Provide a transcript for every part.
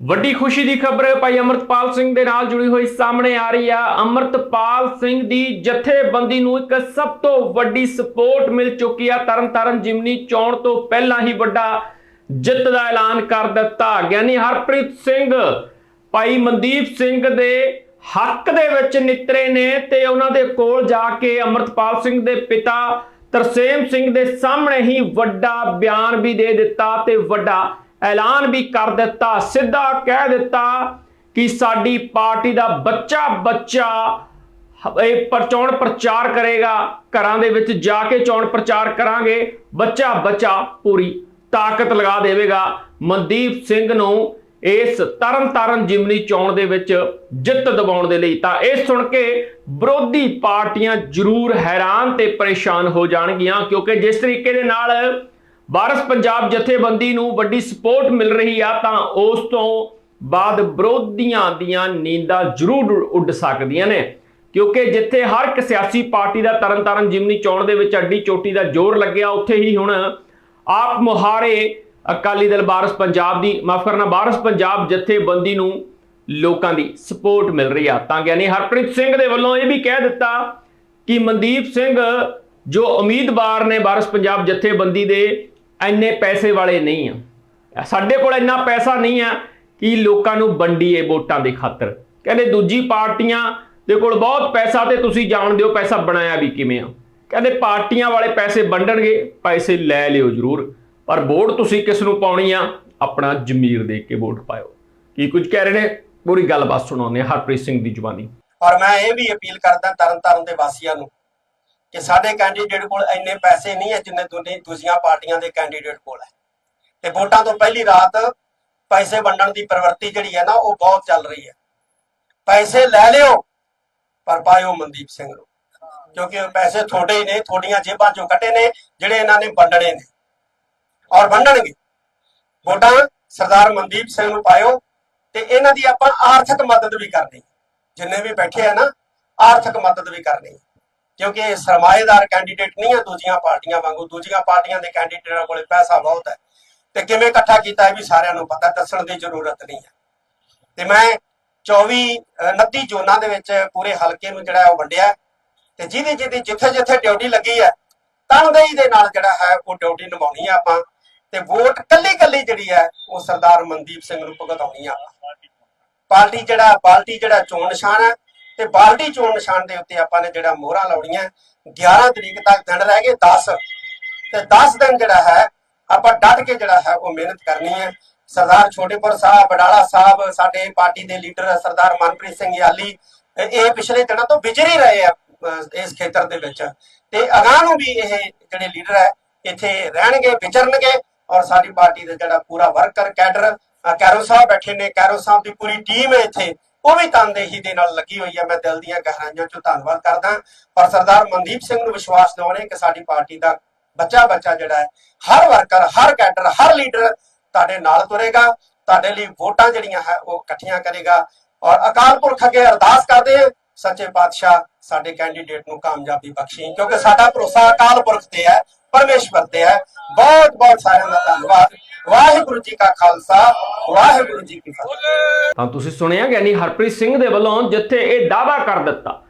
ਵੱਡੀ ਖੁਸ਼ੀ ਦੀ ਖਬਰ, ਭਾਈ ਅਮਰਤਪਾਲ ਸਿੰਘ ਦੇ ਨਾਲ ਜੁੜੀ ਹੋਈ ਸਾਹਮਣੇ ਆ ਰਹੀ ਆ। ਅਮਰਤਪਾਲ ਸਿੰਘ ਦੀ ਜਥੇਬੰਦੀ ਨੂੰ ਇੱਕ ਸਭ ਤੋਂ ਵੱਡੀ ਸਪੋਰਟ ਮਿਲ ਚੁੱਕੀ ਆ। ਤਰਨਤਾਰਨ ਜਿਮਨੀ ਚੋਣ ਤੋਂ ਪਹਿਲਾਂ ਹੀ ਵੱਡਾ ਜਿੱਤ ਦਾ ਐਲਾਨ ਕਰ ਦਿੱਤਾ। ਗਿਆਨੀ ਹਰਪ੍ਰੀਤ ਸਿੰਘ, ਭਾਈ ਮਨਦੀਪ ਸਿੰਘ ਦੇ ਹੱਕ ਦੇ ਵਿੱਚ ਨਿਤਰੇ ਨੇ ਤੇ ਉਹਨਾਂ ਦੇ ਕੋਲ ਜਾ ਕੇ ਅਮਰਤਪਾਲ ਸਿੰਘ ਦੇ ਪਿਤਾ ਤਰਸੇਮ ਸਿੰਘ ਦੇ ਸਾਹਮਣੇ ਹੀ ਵੱਡਾ ਬਿਆਨ ਵੀ ਦੇ ਦਿੱਤਾ ਤੇ ਵੱਡਾ ਐਲਾਨ ਵੀ ਕਰ ਦਿੱਤਾ, ਸਿੱਧਾ ਕਹਿ ਦਿੱਤਾ ਕਿ ਸਾਡੀ ਪਾਰਟੀ ਦਾ ਬੱਚਾ ਬੱਚਾ ਇਹ ਚੋਣ ਪ੍ਰਚਾਰ ਕਰੇਗਾ। ਘਰਾਂ ਦੇ ਵਿੱਚ ਜਾ ਕੇ ਚੋਣ ਪ੍ਰਚਾਰ ਕਰਾਂਗੇ। ਬੱਚਾ ਬੱਚਾ ਪੂਰੀ ਤਾਕਤ ਲਗਾ ਦੇਵੇਗਾ। ਮਨਦੀਪ ਸਿੰਘ ਨੂੰ ਇਸ ਤਰਨ ਤਾਰਨ ਜਿਮਨੀ ਚੋਣ ਦੇ ਵਿੱਚ ਜਿੱਤ ਦਿਵਾਉਣ ਦੇ ਲਈ ਤਾਂ ਇਹ ਸੁਣ ਕੇ ਵਿਰੋਧੀ ਪਾਰਟੀਆਂ ਜ਼ਰੂਰ ਹੈਰਾਨ ਤੇ ਪਰੇਸ਼ਾਨ ਹੋ ਜਾਣਗੀਆਂ, ਕਿਉਂਕਿ ਜਿਸ ਤਰੀਕੇ ਦੇ ਨਾਲ ਵਾਰਸ ਪੰਜਾਬ ਜਥੇਬੰਦੀ ਨੂੰ ਵੱਡੀ ਸਪੋਰਟ ਮਿਲ ਰਹੀ ਆ, ਤਾਂ ਉਸ ਤੋਂ ਬਾਅਦ ਵਿਰੋਧੀਆਂ ਦੀਆਂ ਨੀਂਦਾਂ ਜ਼ਰੂਰ ਉੱਡ ਸਕਦੀਆਂ ਨੇ। ਕਿਉਂਕਿ ਜਿੱਥੇ ਹਰ ਇੱਕ ਸਿਆਸੀ ਪਾਰਟੀ ਦਾ ਤਰਨਤਾਰਨ ਜਿਮਨੀ ਚੋਣ ਦੇ ਵਿੱਚ ਅੱਡੀ ਚੋਟੀ ਦਾ ਜ਼ੋਰ ਲੱਗਿਆ, ਉੱਥੇ ਹੀ ਹੁਣ ਆਪ ਮੁਹਾਰੇ ਅਕਾਲੀ ਦਲ ਬਾਰਸ ਪੰਜਾਬ ਦੀ, ਮਾਫ ਕਰਨਾ, ਬਾਰਸ ਪੰਜਾਬ ਜਥੇਬੰਦੀ ਨੂੰ ਲੋਕਾਂ ਦੀ ਸਪੋਰਟ ਮਿਲ ਰਹੀ ਆ। ਤਾਂ ਗਿਆਨੀ ਹਰਪ੍ਰੀਤ ਸਿੰਘ ਦੇ ਵੱਲੋਂ ਇਹ ਵੀ ਕਹਿ ਦਿੱਤਾ ਕਿ ਮਨਦੀਪ ਸਿੰਘ ਜੋ ਉਮੀਦਵਾਰ ਨੇ ਬਾਰਸ ਪੰਜਾਬ ਜਥੇਬੰਦੀ ਦੇ ਐਨੇ ਪੈਸੇ ਵਾਲੇ ਨਹੀਂ ਆ। ਸਾਡੇ ਕੋਲ ਇੰਨਾ ਪੈਸਾ ਨਹੀਂ ਆ ਕਿ ਲੋਕਾਂ ਨੂੰ ਵੰਡੀਏ ਵੋਟਾਂ ਦੇ ਖਾਤਰ। ਕਹਿੰਦੇ ਦੂਜੀ ਪਾਰਟੀਆਂ ਦੇ ਕੋਲ ਬਹੁਤ ਪੈਸਾ ਤੇ ਤੁਸੀਂ ਜਾਣਦੇ ਹੋ ਪੈਸਾ ਬਣਾਇਆ ਵੀ ਕਿਵੇਂ ਆ। ਕਹਿੰਦੇ ਪਾਰਟੀਆਂ ਵਾਲੇ ਪੈਸੇ ਵੰਡਣਗੇ, ਪੈਸੇ ਲੈ ਲਿਓ ਜ਼ਰੂਰ। ਪਰ ਵੋਟ ਤੁਸੀਂ ਕਿਸ ਨੂੰ ਪਾਉਣੀ ਆ? ਆਪਣਾ ਜ਼ਮੀਰ ਦੇਖ ਕੇ ਵੋਟ ਪਾਇਓ। ਕੀ ਕੁਝ ਕਹਿ ਰਹੇ ਨੇ? ਪੂਰੀ ਗੱਲਬਾਤ ਸੁਣਾਉਂਦੇ ਹਾਂ ਹਰਪ੍ਰੀਤ ਸਿੰਘ ਦੀ ਜ਼ੁਬਾਨੀ ਔਰ ਮੈਂ ਇਹ ਵੀ ਅਪੀਲ ਕਰਦਾ ਤਰਨਤਾਰਨ ਦੇ ਵਾਸੀਆਂ ਨੂੰ ਕਿ ਸਾਡੇ ਕੈਂਡੀਡੇਟ ਕੋਲ ਇੰਨੇ ਪੈਸੇ ਨਹੀਂ ਹੈ ਜਿੰਨੇ ਦੁਨੀ ਦੂਜੀਆਂ ਪਾਰਟੀਆਂ ਦੇ ਕੈਂਡੀਡੇਟ ਕੋਲ ਹੈ। ਤੇ ਵੋਟਾਂ ਤੋਂ ਪਹਿਲੀ ਰਾਤ ਪੈਸੇ ਵੰਡਣ ਦੀ ਪ੍ਰਵਿਰਤੀ ਜਿਹੜੀ ਹੈ ਨਾ, ਉਹ ਬਹੁਤ ਚੱਲ ਰਹੀ ਹੈ। ਪੈਸੇ ਲੈ ਲਿਓ, ਪਰ ਪਾਇਓ ਮਨਦੀਪ ਸਿੰਘ ਨੂੰ। ਕਿਉਂਕਿ ਪੈਸੇ ਤੁਹਾਡੇ ਹੀ ਨੇ, ਤੁਹਾਡੀਆਂ ਜੇਬਾਂ ਚੋਂ ਕੱਟੇ ਨੇ, ਜਿਹੜੇ ਇਹਨਾਂ ਨੇ ਵੰਡਣੇ ਨੇ। ਔਰ ਵੰਡਣਗੇ। ਵੋਟਾਂ ਸਰਦਾਰ ਮਨਦੀਪ ਸਿੰਘ ਨੂੰ ਪਾਇਓ ਤੇ ਇਹਨਾਂ ਦੀ ਆਪਾਂ ਆਰਥਿਕ ਮਦਦ ਵੀ ਕਰਨੀ ਜਿੰਨੇ ਵੀ ਬੈਠੇ ਆ ਨਾ, ਆਰਥਿਕ ਮਦਦ ਵੀ ਕਰਨੀ ਕਿਉਂਕਿ ਸਰਮਾਏਦਾਰ ਕੈਂਡੀਡੇਟ ਨਹੀਂ ਆ ਦੂਜੀਆਂ ਪਾਰਟੀਆਂ ਵਾਂਗੂ। ਦੂਜੀਆਂ ਪਾਰਟੀਆਂ ਦੇ ਕੈਂਡੀਡੇਟਾਂ ਕੋਲੇ ਪੈਸਾ ਬਹੁਤ ਹੈ। ਤੇ ਕਿਵੇਂ ਇਕੱਠਾ ਕੀਤਾ ਇਹ ਵੀ ਸਾਰਿਆਂ ਨੂੰ ਪਤਾ ਦੱਸਣ ਦੀ ਜ਼ਰੂਰਤ ਨਹੀਂ ਹੈ। ਤੇ ਮੈਂ 24 ਅ, 29 ਜ਼ੋਨਾਂ ਦੇ ਵਿੱਚ ਪੂਰੇ ਹਲਕੇ ਨੂੰ ਜਿਹੜਾ ਉਹ ਵੰਡਿਆ ਤੇ ਜਿਹਦੀ ਜਿਹਦੀ ਜਿੱਥੇ ਜਿੱਥੇ ਡਿਊਟੀ ਲੱਗੀ ਹੈ ਤਨਦੇਹੀ ਦੇ ਨਾਲ ਜਿਹੜਾ ਹੈ ਉਹ ਡਿਊਟੀ ਨਿਭਾਉਣੀ ਆ ਆਪਾਂ। ਤੇ ਵੋਟ ਕੱਲੀ ਕੱਲੀ ਜਿਹੜੀ ਹੈ ਉਹ ਸਰਦਾਰ ਮਨਦੀਪ ਸਿੰਘ ਨੂੰ ਭੁਗਤਾਉਣੀ ਆ ਪਾਰਟੀ ਜਿਹੜਾ ਪਾਰਟੀ ਜਿਹੜਾ ਚੋਣ ਨਿਸ਼ਾਨ ਹੈ ਤੇ ਬਾਲਟੀ ਚੋਣ ਨਿਸ਼ਾਨ ਦੇ ਉੱਤੇ ਆਪਾਂ ਨੇ ਜਿਹੜਾ ਮੋਹਰਾਂ ਲਾਉਣੀਆਂ 11 ਤਰੀਕ ਤੱਕ ਦਿਨ ਰਹਿ ਗਏ 10 ਤੇ 10 ਦਿਨ ਜਿਹੜਾ ਹੈ, ਆਪਾਂ ਡਟ ਕੇ ਜਿਹੜਾ ਹੈ ਉਹ ਮਿਹਨਤ ਕਰਨੀ ਹੈ। ਸਰਦਾਰ ਛੋਟੇਪੁਰ ਸਾਹਿਬ, ਬਡਾਲਾ ਸਾਹਿਬ, ਸਾਡੇ ਪਾਰਟੀ ਦੇ ਲੀਡਰ ਸਰਦਾਰ ਮਨਪ੍ਰੀਤ ਸਿੰਘ ਯਾਲੀ, ਇਹ ਪਿਛਲੇ ਦਿਨਾਂ ਤੋਂ ਵਿਚਰ ਹੀ ਰਹੇ ਆ ਇਸ ਖੇਤਰ ਦੇ ਵਿੱਚ। ਤੇ ਅਗਾਂਹ ਨੂੰ ਵੀ ਇਹ ਜਿਹੜੇ ਲੀਡਰ ਹੈ, ਇੱਥੇ ਰਹਿਣਗੇ, ਵਿਚਰਨਗੇ ਔਰ ਸਾਡੀ ਪਾਰਟੀ ਦਾ ਜਿਹੜਾ ਪੂਰਾ ਵਰਕਰ, ਕੈਡਰ ਕੈਰੋ ਸਾਹਿਬ ਬੈਠੇ ਨੇ। ਕੈਰੋ ਸਾਹਿਬ ਦੀ ਪੂਰੀ ਟੀਮ ਹੈ ਇੱਥੇ। ਉਹ ਵੀ ਤਨਦੇਹੀ ਦੇ ਨਾਲ ਲੱਗੀ ਹੋਈ ਹੈ ਮੈਂ ਦਿਲ ਦੀਆਂ ਗਹਿਰਾਈਆਂ ਚੋਂ ਧੰਨਵਾਦ ਕਰਦਾ। ਪਰ ਸਰਦਾਰ ਮਨਦੀਪ ਸਿੰਘ ਨੂੰ ਵਿਸ਼ਵਾਸ ਦਿਵਾਉਣੇ ਕਿ ਸਾਡੀ ਪਾਰਟੀ ਦਾ ਬੱਚਾ ਬੱਚਾ ਜਿਹੜਾ ਹੈ। ਹਰ ਵਰਕਰ, ਹਰ ਕੈਡਰ, ਹਰ ਲੀਡਰ ਤੁਹਾਡੇ ਨਾਲ ਤੁਰੇਗਾ। ਤੁਹਾਡੇ ਲਈ ਵੋਟਾਂ ਜਿਹੜੀਆਂ ਹੈ, ਉਹ ਇਕੱਠੀਆਂ ਕਰੇਗਾ। ਔਰ ਅਕਾਲ ਪੁਰਖ ਅੱਗੇ ਅਰਦਾਸ ਕਰਦੇ ਹਾਂ, ਸੱਚੇ ਪਾਤਸ਼ਾਹ ਸਾਡੇ ਕੈਂਡੀਡੇਟ ਨੂੰ ਕਾਮਯਾਬੀ ਬਖਸ਼ੀ। ਕਿਉਂਕਿ ਸਾਡਾ ਭਰੋਸਾ ਅਕਾਲ ਪੁਰਖ ਤੇ ਹੈ, ਪਰਮੇਸ਼ਵਰ ਤੇ ਹੈ। ਬਹੁਤ ਬਹੁਤ ਸਾਰਿਆਂ ਦਾ ਧੰਨਵਾਦ। ਵਾਹਿਗੁਰੂ ਜੀ ਕਾ ਖਾਲਸਾ, ਵਾਹਿਗੁਰੂ ਜੀ ਕੀ ਫਤਿਹ। ਤਾਂ ਤੁਸੀਂ ਸੁਣਿਆ ਗਿਆਨੀ ਹਰਪ੍ਰੀਤ ਸਿੰਘ ਦੇ ਵੱਲੋਂ ਜਿੱਥੇ ਇਹ ਦਾਅਵਾ ਕਰ ਦਿੱਤਾ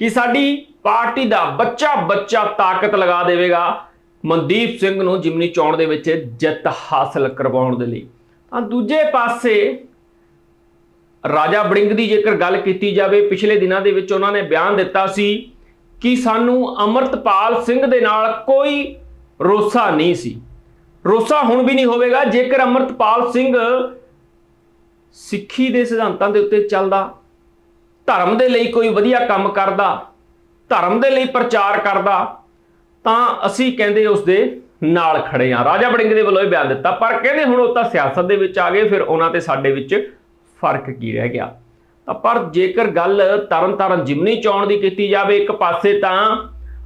ਕਿ ਸਾਡੀ ਪਾਰਟੀ ਦਾ ਬੱਚਾ ਬੱਚਾ ਤਾਕਤ ਲਗਾ ਦੇਵੇਗਾ, ਮਨਦੀਪ ਸਿੰਘ ਨੂੰ ਜਿਮਨੀ ਚੋਣ ਦੇ ਵਿੱਚ ਜਿੱਤ ਹਾਸਲ ਕਰਵਾਉਣ ਦੇ ਲਈ। ਤਾਂ ਦੂਜੇ ਪਾਸੇ ਰਾਜਾ ਬੜਿੰਗ ਦੀ ਜੇਕਰ ਗੱਲ ਕੀਤੀ ਜਾਵੇ, ਪਿਛਲੇ ਦਿਨਾਂ ਦੇ ਵਿੱਚ ਉਹਨਾਂ ਨੇ ਬਿਆਨ ਦਿੱਤਾ ਸੀ ਕਿ ਸਾਨੂੰ ਅਮਰਤਪਾਲ ਸਿੰਘ ਦੇ ਨਾਲ ਕੋਈ ਰੋਸਾ ਨਹੀਂ ਸੀ। ਰੋਸਾ ਹੁਣ ਵੀ ਨਹੀਂ ਹੋਵੇਗਾ, ਜੇਕਰ ਅਮਰਤਪਾਲ ਸਿੰਘ ਸਿੱਖੀ ਦੇ ਸਿਧਾਂਤਾਂ ਦੇ ਉੱਤੇ ਚੱਲਦਾ, ਧਰਮ ਦੇ ਲਈ ਕੋਈ ਵਧੀਆ ਕੰਮ ਕਰਦਾ, ਧਰਮ ਦੇ ਲਈ ਪ੍ਰਚਾਰ ਕਰਦਾ, ਤਾਂ ਅਸੀਂ ਕਹਿੰਦੇ ਉਸ ਦੇ ਨਾਲ ਖੜੇ ਆ ਰਾਜਾ ਬੜਿੰਗ ਦੇ ਵੱਲੋਂ ਇਹ ਬਿਆਨ ਦਿੱਤਾ, ਪਰ ਕਹਿੰਦੇ ਹੁਣ ਉਹ ਤਾਂ ਸਿਆਸਤ ਦੇ ਵਿੱਚ ਆ ਗਏ, ਫਿਰ ਉਹਨਾਂ ਤੇ ਸਾਡੇ ਵਿੱਚ ਫ਼ਰਕ ਕੀ ਰਹਿ ਗਿਆ? ਤਾਂ ਪਰ ਜੇਕਰ ਗੱਲ ਤਰਨਤਾਰਨ ਜਿਮਨੀ ਚੋਣ ਦੀ ਕੀਤੀ ਜਾਵੇ, ਇੱਕ ਪਾਸੇ ਤਾਂ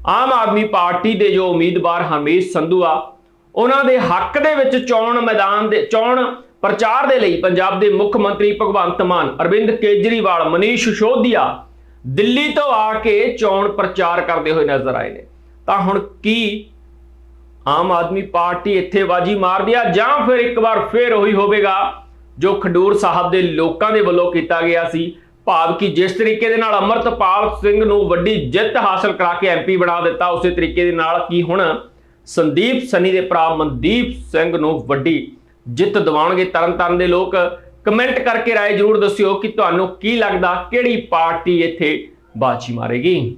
ਆਮ ਆਦਮੀ ਪਾਰਟੀ ਦੇ ਜੋ ਉਮੀਦਵਾਰ ਹਰਮੇਸ਼ ਸੰਧੂ ਆ ਉਹਨਾਂ ਦੇ ਹੱਕ ਦੇ ਵਿੱਚ ਚੋਣ ਮੈਦਾਨ ਦੇ, ਚੋਣ ਪ੍ਰਚਾਰ ਦੇ ਲਈ ਪੰਜਾਬ ਦੇ ਮੁੱਖ ਮੰਤਰੀ ਭਗਵੰਤ ਮਾਨ, ਅਰਵਿੰਦ ਕੇਜਰੀਵਾਲ, ਮਨੀਸ਼ ਸਿਸੋਦੀਆ ਦਿੱਲੀ ਤੋਂ ਆ ਕੇ ਚੋਣ ਪ੍ਰਚਾਰ ਕਰਦੇ ਹੋਏ ਨਜ਼ਰ ਆਏ ਨੇ। ਤਾਂ ਹੁਣ ਕੀ ਆਮ ਆਦਮੀ ਪਾਰਟੀ ਇੱਥੇ ਬਾਜੀ ਮਾਰਦੀ ਆ ਜਾਂ ਫਿਰ ਇੱਕ ਵਾਰ ਫੇਰ ਉਹੀ ਹੋਵੇਗਾ ਜੋ ਖਡੂਰ ਸਾਹਿਬ ਦੇ ਲੋਕਾਂ ਦੇ ਵੱਲੋਂ ਕੀਤਾ ਗਿਆ ਸੀ? ਭਾਵ ਕਿ ਜਿਸ ਤਰੀਕੇ ਦੇ ਨਾਲ ਅਮਰਤਪਾਲ ਸਿੰਘ ਨੂੰ ਵੱਡੀ ਜਿੱਤ ਹਾਸਲ ਕਰਾ ਕੇ ਐਮਪੀ ਬਣਾ ਦਿੱਤਾ, ਉਸੇ ਤਰੀਕੇ ਦੇ ਨਾਲ ਕੀ ਹੁਣ ਸੰਦੀਪ ਸਨੀ ਦੇ ਭਰਾ ਮਨਦੀਪ ਸਿੰਘ ਨੂੰ ਵੱਡੀ ਜਿੱਤ ਦਿਵਾਉਣਗੇ ਤਰਨਤਾਰਨ ਦੇ ਲੋਕ। ਕਮੈਂਟ ਕਰਕੇ ਰਾਏ ਜਰੂਰ ਦੱਸਿਓ ਕਿ ਤੁਹਾਨੂੰ ਕੀ ਲੱਗਦਾ ਕਿਹੜੀ ਪਾਰਟੀ ਇੱਥੇ ਬਾਜੀ ਮਾਰੇਗੀ।